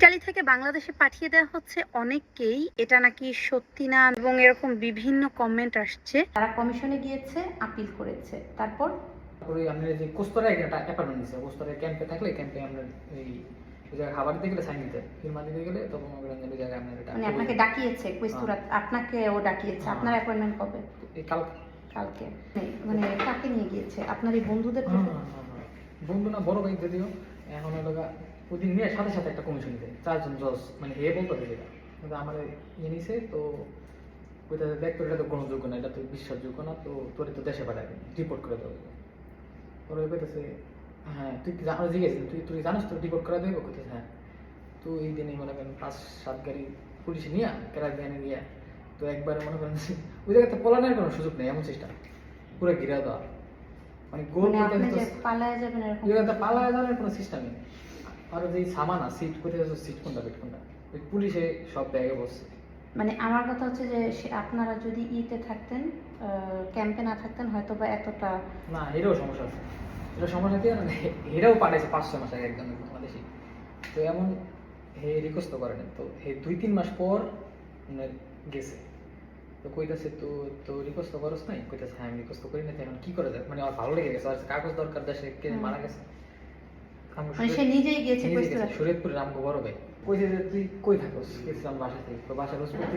Italy থেকে বাংলাদেশে পাঠিয়ে দেওয়া হচ্ছে অনেককেই। এটা নাকি সত্যি না? এবং এরকম বিভিন্ন কমেন্ট আসছে। তারা কমিশনে গিয়েছে আপিল করেছে। তারপর? তারপরে আমরা যে কোস্তরে একটা অ্যাপার্টমেন্ট কোস্তরে ক্যাম্পে থাকলে ক্যাম্পে আমরা এই জায়গায় খাবার দিতে গেলে সাইন দিতে। ফিরমা দিতে গেলে তখন মনে যে ওই এটা মানে আপনাকে ডাকিয়েছে কুইস্তুরা আপনাকে ও ডাকিয়েছে। হ্যাঁ। আপনার অ্যাপয়েন্টমেন্ট কবে? এই কাল কালকে। মানে কাকে নিয়ে গিয়েছে? আপনার এই বন্ধুদের বন্ধু না বড় ভাই যদিও এখন হলো ওই দিন নিয়ে সাথে সাথে একটা কমিশন দিতে চারজন জজ মানে হে বলতো যেটা কিন্তু আমার ইয়ে নিছে, তো ওইটা দেখ তোর এটা তো গ্রহণযোগ্য না, এটা তো বিশ্বাসযোগ্য না, তো তোর তো দেশে পাঠাবে রিপোর্ট করে দেবো। ওই কইতেছে হ্যাঁ তুই কি জানো, জিজ্ঞেস তুই তুই জানিস তোর রিপোর্ট করে দেবো কইতেছে হ্যাঁ। তো এই দিনে মনে করেন পাঁচ, সাত গাড়ি পুলিশে নিয়ে, ক্যারাবিয়ানে নিয়ে তো একবারে মনে করেন ওই জায়গাতে পলানোর কোনো সুযোগ নেই, এমন চেষ্টা। পুরো ঘিরা দেওয়া। মানে গোল মানে করতে আপনি যে পালায় যাবেন এরকম এই পালায় যাওয়ার কোনো সিস্টেম নেই। আর যে সামান আছে সিট আছে সিট কোনটা বেট কোনটা? ওই পুলিশে সব ব্যাগে বসছে। মানে আমার কথা হচ্ছে যে আপনারা যদি ইতে থাকতেন ক্যাম্পে না থাকতেন হয়তো বা এতটা না এটাও সমস্যা আছে। এটা সমস্যা কি এটাও পাঠাইছে পাঁচশো মাস আগে একজন বাংলাদেশি। তো এমন হে রিকোয়েস্ট করে না তো হে দুই তিন মাস পর মানে গেছে। তো কইতাছে তো তো রিকোয়েস্ট করছ নাই কইতাছে হ্যাঁ আমি রিকোয়েস্ট করি না এখন কি করা যায় মানে আমার ভালো লেগে গেছে আর কাগজ দরকার দেশে কে। মারা গেছে সে নিজেই গিয়েছে গেছে, শরীয়তপুরের বড় ভাই কইছে যে তুই কই থাকোস গেছিলাম বাসা থেকে তো বাসার ওসপতি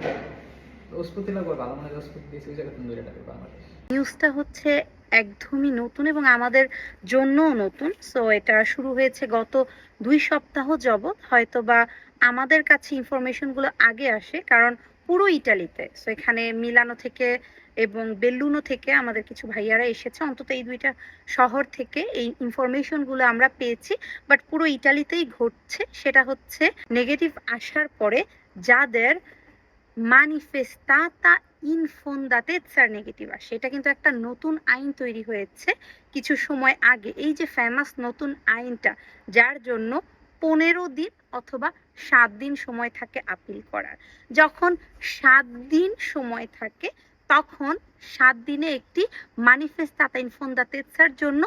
ওসপতি লাগবে ভালো মনে হয় দিয়েছে ওই জায়গায় তুমি দূরে বাংলাদেশ নিউজটা হচ্ছে একদমই নতুন এবং আমাদের জন্যও নতুন সো এটা শুরু হয়েছে গত দুই সপ্তাহ যাবৎ হয়তো বা আমাদের কাছে ইনফরমেশনগুলো আগে আসে কারণ পুরো ইটালিতে। সো এখানে মিলানো থেকে এবং বেল্লুনো থেকে আমাদের কিছু ভাইয়ারা এসেছে। অন্তত এই দুইটা শহর থেকে এই ইনফরমেশনগুলো আমরা পেয়েছি। বাট পুরো ইটালিতেই ঘটছে। সেটা হচ্ছে নেগেটিভ আসার পরে যাদের মানিফেস্তাতা ইনফোন্দাতেৎসার নেগেটিভ আসে। এটা কিন্তু একটা নতুন আইন তৈরি হয়েছে। কিছু সময় আগে। এই যে ফেমাস নতুন আইনটা, যার জন্য পনেরো দিন অথবা সাত দিন সময় থাকে আপিল করার। যখন সাত দিন সময় থাকে, তখন সাত দিনে একটি মানিফেস্তাতা ইনফোন্দাতেৎসার জন্য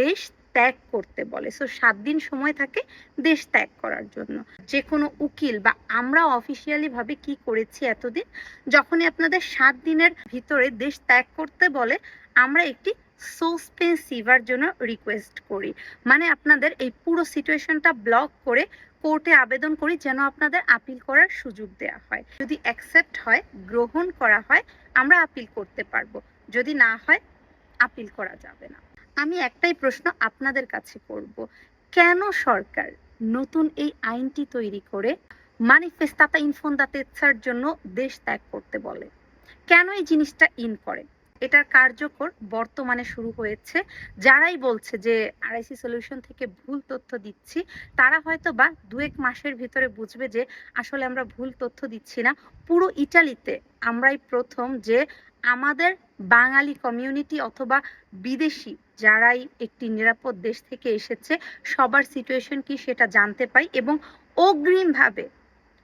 দেশ ত্যাগ করতে বলে। সো সাত দিন সময় থাকে দেশ ত্যাগ করার জন্য। যে কোনো উকিল বা আমরা অফিসিয়ালি ভাবে কি করেছি এতদিন, যখনই আপনাদের সাত দিনের ভিতরে দেশ ত্যাগ করতে বলে, আমরা একটি সোসপেন্সিভার জন্য রিকোয়েস্ট করি। মানে আপনাদের এই পুরো সিচুয়েশনটা ব্লক করে কোর্টে আবেদন করি যেন আপনাদের আপিল করার সুযোগ দেওয়া হয়। যদি অ্যাকসেপ্ট হয়, গ্রহণ করা হয়, আমরা আপিল করতে পারব। যদি না হয় আপিল করা যাবে না। আমি একটাই প্রশ্ন আপনাদের কাছে করব। কেন সরকার নতুন এই আইনটি তৈরি করে মানিফেস্তাতা ইনফোন্দাতেচ্ছার জন্য দেশ ত্যাগ করতে বলে? কেন এই জিনিসটা ইন করে? এটার কার্যকর বর্তমানে শুরু হয়েছে। যারাই বলছে যে আরআইসি সলিউশন থেকে ভুল তথ্য দিচ্ছি, তারা হয়তো বা দু এক মাসের ভিতরে বুঝবে যে আসলে আমরা ভুল তথ্য দিচ্ছি না। পুরো ইটালিতে আমরাই প্রথম যে আমাদের বাঙালি কমিউনিটি অথবা বিদেশি যারাই একটি নিরাপদ দেশ থেকে এসেছে, সবার সিচুয়েশন কি সেটা জানতে পাই এবং অগ্রিমভাবে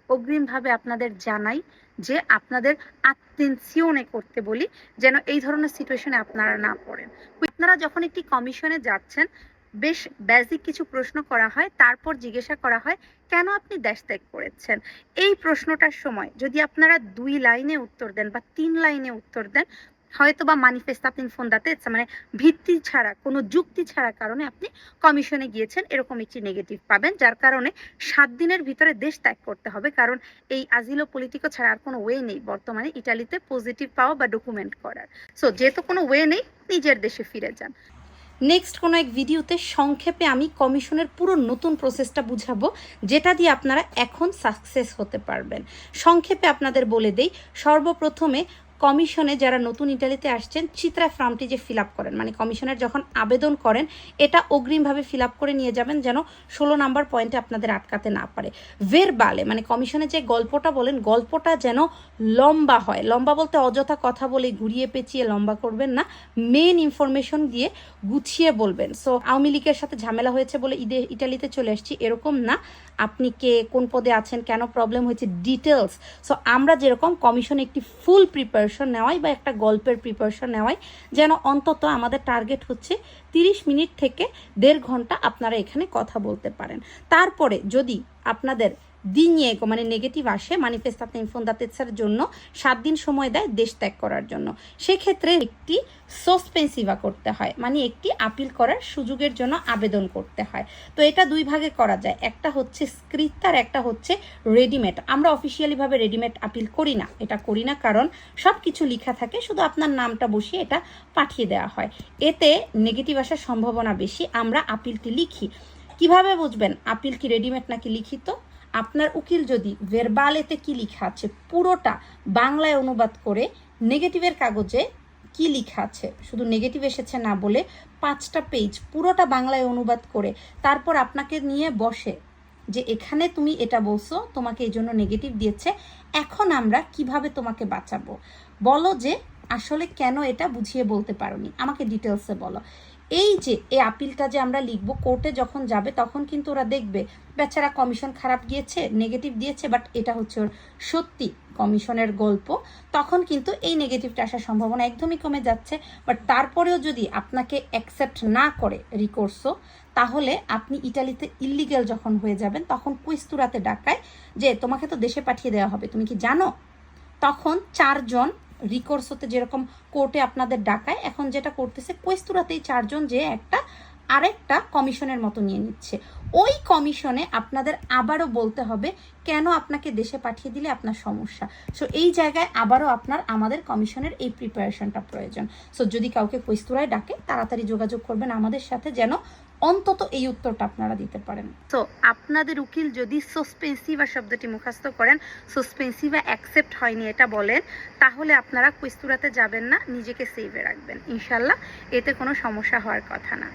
অগ্রিমভাবে আপনাদের জানাই যে আপনাদের আত্মেন্সিওনে করতে বলি, যেন এই ধরনের সিচুয়েশনে আপনারা না পড়েন। আপনারা যখন একটি কমিশনে যাচ্ছেন, বেশ বেসিক কিছু প্রশ্ন করা হয়, তারপর জিজ্ঞাসা করা হয়, কেন আপনি দেশ ত্যাগ করেছেন? এই প্রশ্নটার সময় যদি আপনারা দুই লাইনে উত্তর দেন বা তিন লাইনে উত্তর দেন হয়তো বা মানিফেস্তাতিন ফোন্দাতে মানে ভিত্তি ছাড়া, কোনো যুক্তি ছাড়া কারণে আপনি কমিশনে গিয়েছেন, এরকম একটি নেগেটিভ পাবেন, যার কারণে সাত দিনের ভিতরে দেশ ত্যাগ করতে হবে। কারণ এই আজিলো পলিটিকো ছাড়া আর কোনো ওয়ে নেই, বর্তমানে ইটালিতে পজিটিভ পাওয়া বা ডকুমেন্ট করার। সো যেহেতু কোনো ওয়ে নেই, নিজের দেশে ফিরে যান। নেক্সট কোনো এক ভিডিওতে সংক্ষেপে আমি কমিশনের পুরো নতুন প্রসেসটা বুঝাবো, যেটা দিয়ে আপনারা এখন সাকসেস হতে পারবেন। সংক্ষেপে আপনাদের বলে দেই, সর্বপ্রথমে কমিশনে যারা নতুন ইটালিতে আসছেন, চিত্রা ফর্মটি যে ফিল আপ করেন মানে কমিশনের যখন আবেদন করেন, এটা অগ্রিমভাবে ফিল আপ করে নিয়ে যাবেন যেন ষোলো নাম্বার পয়েন্টে আপনাদের আটকাতে না পারে। ভেরবালে মানে কমিশনে যে গল্পটা বলেন, গল্পটা যেন লম্বা হয়। লম্বা বলতে অযথা কথা বলে ঘুরিয়ে পেঁচিয়ে লম্বা করবেন না মেন ইনফরমেশন দিয়ে গুছিয়ে বলবেন। সো আওয়ামী লীগের সাথে ঝামেলা হয়েছে বলে ঈদে ইটালিতে চলে আসছি, এরকম না। আপনি কে, কোন পদে আছেন, কেন প্রবলেম হয়েছে ডিটেলস সো আমরা যেরকম কমিশনে একটি ফুল প্রিপারেশন নেওয়াই বা একটা গল্পের প্রিপারেশন নেওয়াই যেন অন্তত আমাদের টার্গেট হচ্ছে তিরিশ মিনিট থেকে দেড় ঘণ্টা আপনারা এখানে কথা বলতে পারেন। তারপরে যদি আপনাদের দিনিয়েকো মানে নেগেটিভ আসে মানিফেস্টাতে ইনফোন্দাতেসার জন্য, সাত দিন সময় দেয় দেশ ত্যাগ করার জন্য। সেক্ষেত্রে একটি সসপেন্সিভা করতে হয় মানে একটি আপিল করার সুযোগের জন্য আবেদন করতে হয়। তো এটা দুই ভাগে করা যায়, একটা হচ্ছে স্ক্রিপ্ট আর একটা হচ্ছে রেডিমেড আমরা অফিসিয়ালিভাবে রেডিমেড আপিল করি না, এটা করি না কারণ সব কিছু লেখা থাকে, শুধু আপনার নামটা বসিয়ে এটা পাঠিয়ে দেওয়া হয়। এতে নেগেটিভ আসার সম্ভাবনা বেশি, আমরা আপিলটি লিখি। কীভাবে বুঝবেন আপিল কি রেডিমেড নাকি লিখিত? আপনার উকিল যদি ভেরবালেতে কি লেখা আছে, পুরোটা বাংলায় অনুবাদ করে নেগেটিভের কাগজে কি লেখা আছে? শুধু নেগেটিভ এসেছে না বলে পাঁচটা পেজ পুরোটা বাংলায় অনুবাদ করে তারপর আপনাকে নিয়ে বসে যে এখানে তুমি এটা বলছো, তোমাকে এই জন্য নেগেটিভ দিয়েছে, এখন আমরা কীভাবে তোমাকে বাঁচাবো? বলো যে আসলে কেন এটা বুঝিয়ে বলতে পারোনি। আমাকে ডিটেলসে বলো। এই যে, এই আপিলটা যে আমরা লিখব কোর্টে যখন যাবে, তখন কিন্তু ওরা দেখবে, বেচারা কমিশন খারাপ গিয়েছে নেগেটিভ দিয়েছে বাট এটা হচ্ছে ওর সত্যি কমিশনের গল্প। তখন কিন্তু এই নেগেটিভটা আসার সম্ভাবনা একদমই কমে যাচ্ছে বাট তারপরেও যদি আপনাকে অ্যাকসেপ্ট না করে রিকোর্সও তাহলে আপনি ইটালিতে ইল্লিগেল যখন হয়ে যাবেন, তখন কুইস্তুরাতে ডাকায় যে, তোমাকে তো দেশে পাঠিয়ে দেওয়া হবে, তুমি কি জানো? তখন চারজন রিকোর্সতে যেরকম কোর্টে আপনাদের ডাকায়, এখন যেটা করতেছে, কোয়েস্তুরাতেই চারজন যে একটা আরেকটা কমিশনের মতো নিয়ে নিচ্ছে। ওই কমিশনে আপনাদের আবারও বলতে হবে, কেন আপনাকে দেশে পাঠিয়ে দিলে আপনার সমস্যা? সো এই জায়গায় আবারও আপনার, আমাদের কমিশনের এই প্রিপারেশনটা প্রয়োজন। সো যদি কাউকে কৈস্তুরায় ডাকে, তাড়াতাড়ি যোগাযোগ করবেন আমাদের সাথে যেন অন্তত এই উত্তরটা আপনারা দিতে পারেন। তো আপনাদের উকিল যদি সসপেন্সিভা শব্দটি মুখস্থ করেন সসপেন্সিভা অ্যাকসেপ্ট হয়নি এটা বলেন, তাহলে আপনারা কুইস্তুরাতে যাবেন না, নিজেকে সেভে রাখবেন। ইনশাল্লাহ এতে কোনো সমস্যা হওয়ার কথা না।